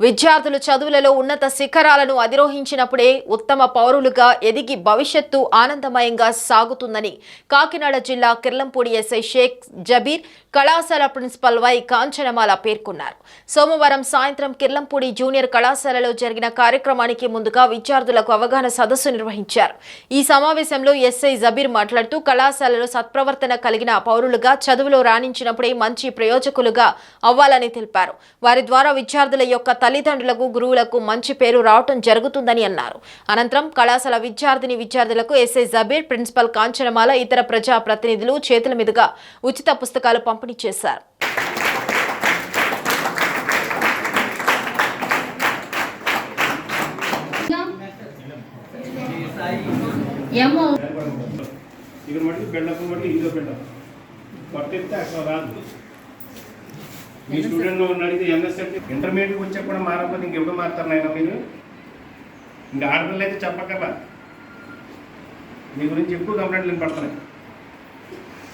విద్యార్థులు చదువులలో ఉన్నత శిఖరాలను అధిరోహించినప్పుడే ఉత్తమ పౌరులుగా ఎదిగి భవిష్యత్తు ఆనందమయంగా సాగుతుందని కాకినాడ జిల్లా కిర్లంపూడి ఎస్ఐ షేక్ జబీర్ కళాశాల ప్రిన్సిపల్ వై కాంచనమాల పేర్కొన్నారు. సోమవారం సాయంత్రం కిర్లంపూడి జూనియర్ కళాశాలలో జరిగిన కార్యక్రమానికి ముందుగా విద్యార్థులకు అవగాహన సదస్సు నిర్వహించారు. ఈ సమావేశంలో ఎస్ఐ జబీర్ మాట్లాడుతూ కళాశాలలో సత్ప్రవర్తన కలిగిన పౌరులుగా చదువులో రాణించినప్పుడే మంచి ప్రయోజకులుగా అవ్వాలని తెలిపారు. వారి ద్వారా విద్యార్థుల యొక్క తల్లిదండ్రులకు గురువులకు మంచి పేరు రావటం జరుగుతుందని అన్నారు. అనంతరం కళాశాల విద్యార్థిని విద్యార్థులకు ఎస్ఐ జబీర్ ప్రిన్సిపల్ కాంచనమాల ఇతర ప్రజా ప్రతినిధులు చేతుల మీదుగా ఉచిత పుస్తకాలు పంపిణీ చేశారు. ఏమో. ఇక్కడ మటుకు బిల్డప్ మటుకు ఇదో బిల్డప్ కొట్టెత్తే అక్కడ రాదు. మీ స్టూడెంట్ ఉన్న అడిగితే ఎంఎస్ ఇంటర్మీడియట్ వచ్చే కూడా మారకపోతే ఇంకెప్పుడు మారుతారు నాయన మీరు? ఇంకా ఆడపిల్లలు అయితే చెప్పక్కర్లా. మీ గురించి ఎక్కువ కంప్లైంట్లు పడుతున్నాయి